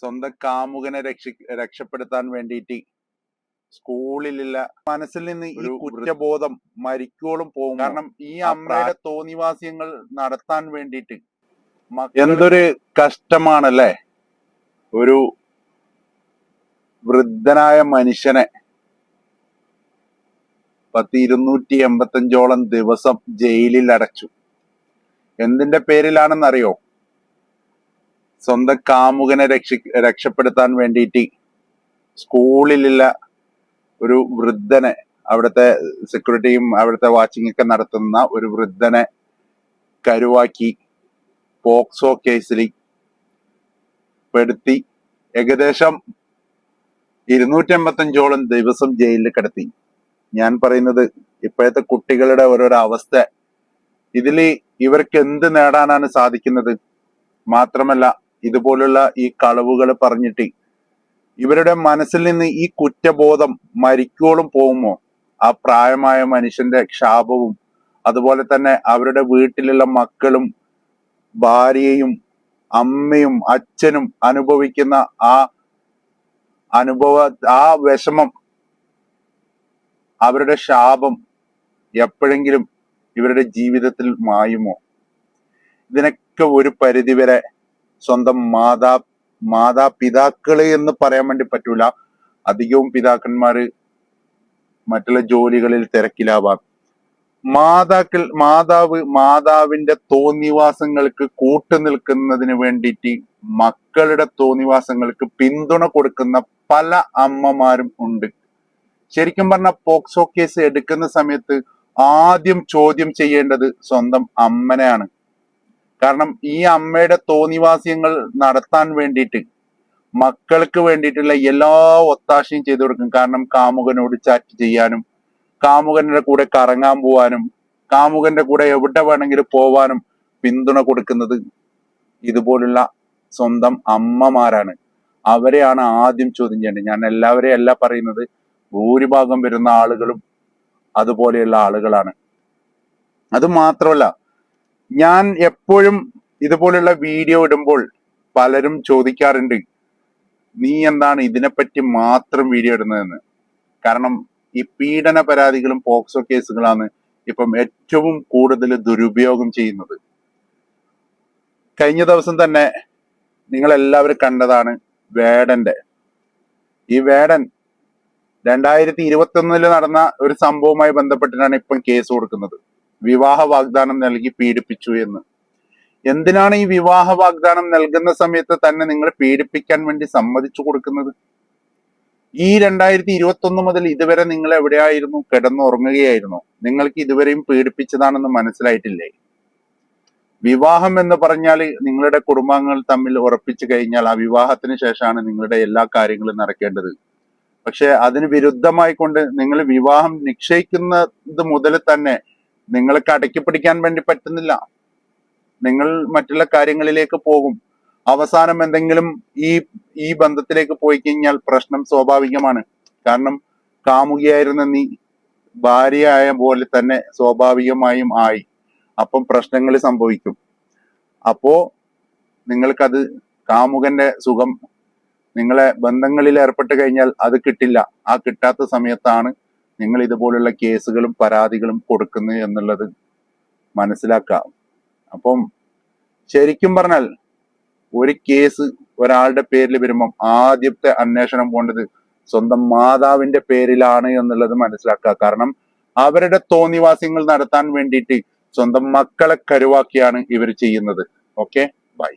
സ്വന്തം കാമുകനെ രക്ഷ രക്ഷപ്പെടുത്താൻ വേണ്ടിയിട്ട് സ്കൂളിലില്ല മനസ്സിൽ നിന്ന് ഈ കുറ്റബോധം മരിക്കോളും പോകും. കാരണം ഈ അമ്മയുടെ തോന്നിവാസ്യങ്ങൾ നടത്താൻ വേണ്ടിയിട്ട് എന്തൊരു കഷ്ടമാണല്ലേ? ഒരു വൃദ്ധനായ മനുഷ്യനെ പത്ത് ഇരുന്നൂറ്റി എൺപത്തഞ്ചോളം ദിവസം ജയിലിൽ അടച്ചു. എന്തിന്റെ പേരിലാണെന്നറിയോ? സ്വന്തം കാമുകനെ രക്ഷ രക്ഷപ്പെടുത്താൻ വേണ്ടിയിട്ട് സ്കൂളിലുള്ള ഒരു വൃദ്ധനെ അവിടുത്തെ സെക്യൂരിറ്റിയും അവിടുത്തെ വാച്ചിങ് ഒക്കെ നടത്തുന്ന ഒരു വൃദ്ധനെ കരുവാക്കി പോക്സോ കേസിൽ പെടുത്തി ഏകദേശം ഇരുന്നൂറ്റി അമ്പത്തഞ്ചോളം ദിവസം ജയിലിൽ കിടത്തി. ഞാൻ പറയുന്നത് ഇപ്പോഴത്തെ കുട്ടികളുടെ ഓരോരോ അവസ്ഥ. ഇതിൽ ഇവർക്ക് എന്ത് നേടാനാണ് സാധിക്കുന്നത്? മാത്രമല്ല ഇതുപോലുള്ള ഈ കളവുകൾ പറഞ്ഞിട്ട് ഇവരുടെ മനസ്സിൽ നിന്ന് ഈ കുറ്റബോധം മരിക്കോളും പോകുമോ? ആ പ്രായമായ മനുഷ്യന്റെ ക്ഷാപവും അതുപോലെ തന്നെ അവരുടെ വീട്ടിലുള്ള മക്കളും ഭാര്യയും അമ്മയും അച്ഛനും അനുഭവിക്കുന്ന ആ അനുഭവ ആ വിഷമം അവരുടെ ശാപം എപ്പോഴെങ്കിലും ഇവരുടെ ജീവിതത്തിൽ മായുമോ? ഇതിനൊക്കെ ഒരു പരിധിവരെ സ്വന്തം മാതാ മാതാപിതാക്കൾ എന്ന് പറയാൻ വേണ്ടി പറ്റൂല. അധികവും പിതാക്കന്മാര് മറ്റുള്ള ജോലികളിൽ തിരക്കിലാവാം. മാതാക്കൾ മാതാവ് മാതാവിന്റെ തോന്നിവാസങ്ങൾക്ക് കൂട്ടു നിൽക്കുന്നതിന് വേണ്ടിയിട്ട് മക്കളുടെ തോന്നിവാസങ്ങൾക്ക് പിന്തുണ കൊടുക്കുന്ന പല അമ്മമാരും ഉണ്ട്. ശരിക്കും പറഞ്ഞ പോക്സോ കേസ് എടുക്കുന്ന സമയത്ത് ആദ്യം ചോദ്യം ചെയ്യേണ്ടത് സ്വന്തം അമ്മനെയാണ്. കാരണം ഈ അമ്മയുടെ തോന്നിവാസ്യങ്ങൾ നടത്താൻ വേണ്ടിയിട്ട് മക്കൾക്ക് വേണ്ടിയിട്ടുള്ള എല്ലാ ഒത്താശയും ചെയ്തു കൊടുക്കും. കാരണം കാമുകനോട് ചാറ്റ് ചെയ്യാനും കാമുകന്റെ കൂടെ കറങ്ങാൻ പോവാനും കാമുകന്റെ കൂടെ എവിടെ വേണമെങ്കിലും പോവാനും പിന്തുണ കൊടുക്കുന്നത് ഇതുപോലുള്ള സ്വന്തം അമ്മമാരാണ്. അവരെയാണ് ആദ്യം ചോദ്യം ചെയ്യേണ്ടത്. ഞാൻ എല്ലാവരെയും അല്ല പറയുന്നത് ഭൂരിഭാഗം വരുന്ന ആളുകളും അതുപോലെയുള്ള ആളുകളാണ്. അത് മാത്രമല്ല ഞാൻ എപ്പോഴും ഇതുപോലുള്ള വീഡിയോ ഇടുമ്പോൾ പലരും ചോദിക്കാറുണ്ട് നീ എന്താണ് ഇതിനെപ്പറ്റി മാത്രം വീഡിയോ ഇടുന്നതെന്ന്? കാരണം ഈ പീഡന പരാതികളും പോക്സോ കേസുകളാണ് ഇപ്പം ഏറ്റവും കൂടുതൽ ദുരുപയോഗം ചെയ്യുന്നത്. കഴിഞ്ഞ ദിവസം തന്നെ നിങ്ങൾ എല്ലാവരും കണ്ടതാണ് വേടന്റെ. ഈ വേടൻ രണ്ടായിരത്തി ഇരുപത്തി ഒന്നിൽ നടന്ന ഒരു സംഭവവുമായി ബന്ധപ്പെട്ടിട്ടാണ് ഇപ്പം കേസ് കൊടുക്കുന്നത്. വിവാഹ വാഗ്ദാനം നൽകി പീഡിപ്പിച്ചു എന്ന്. എന്തിനാണ് ഈ വിവാഹ വാഗ്ദാനം നൽകുന്ന സമയത്ത് തന്നെ നിങ്ങൾ പീഡിപ്പിക്കാൻ വേണ്ടി സമ്മതിച്ചു കൊടുക്കുന്നത്? ഈ രണ്ടായിരത്തി ഇരുപത്തി ഒന്ന് മുതൽ ഇതുവരെ നിങ്ങൾ എവിടെയായിരുന്നു? കിടന്നുറങ്ങുകയായിരുന്നു. നിങ്ങൾക്ക് ഇതുവരെയും പീഡിപ്പിച്ചതാണെന്ന് മനസ്സിലായിട്ടില്ലേ? വിവാഹം എന്ന് പറഞ്ഞാൽ നിങ്ങളുടെ കുടുംബാംഗങ്ങൾ തമ്മിൽ ഉറപ്പിച്ചു കഴിഞ്ഞാൽ ആ വിവാഹത്തിന് ശേഷമാണ് നിങ്ങളുടെ എല്ലാ കാര്യങ്ങളും നടക്കേണ്ടത്. പക്ഷെ അതിന് വിരുദ്ധമായി കൊണ്ട് നിങ്ങൾ വിവാഹം നിശ്ചയിക്കുന്നത് മുതൽ തന്നെ നിങ്ങൾക്ക് അടക്കി പിടിക്കാൻ വേണ്ടി പറ്റുന്നില്ല. നിങ്ങൾ മറ്റുള്ള കാര്യങ്ങളിലേക്ക് പോകും. അവസാനം എന്തെങ്കിലും ഈ ഈ ബന്ധത്തിലേക്ക് പോയി കഴിഞ്ഞാൽ പ്രശ്നം സ്വാഭാവികമാണ്. കാരണം കാമുകിയായിരുന്ന നീ ഭാര്യയായ പോലെ തന്നെ സ്വാഭാവികമായും ആയി. അപ്പം പ്രശ്നങ്ങൾ സംഭവിക്കും. അപ്പോ നിങ്ങൾക്കത് കാമുകന്റെ സുഖം നിങ്ങളെ ബന്ധങ്ങളിൽ ഏർപ്പെട്ട് കഴിഞ്ഞാൽ അത് കിട്ടില്ല. ആ കിട്ടാത്ത സമയത്താണ് നിങ്ങൾ ഇതുപോലുള്ള കേസുകളും പരാതികളും കൊടുക്കുന്നു എന്നുള്ളത് മനസ്സിലാക്കാം. അപ്പം ശരിക്കും പറഞ്ഞാൽ ഒരു കേസ് ഒരാളുടെ പേരിൽ വരുമ്പം ആദ്യത്തെ അന്വേഷണം പോകേണ്ടത് സ്വന്തം മാതാവിന്റെ പേരിലാണ് എന്നുള്ളത് മനസ്സിലാക്കുക. കാരണം അവരുടെ തോന്നിവാസ്യങ്ങൾ നടത്താൻ വേണ്ടിയിട്ട് സ്വന്തം മക്കളെ കരുവാക്കിയാണ് ഇവർ ചെയ്യുന്നത്. ഓക്കെ? ബൈ.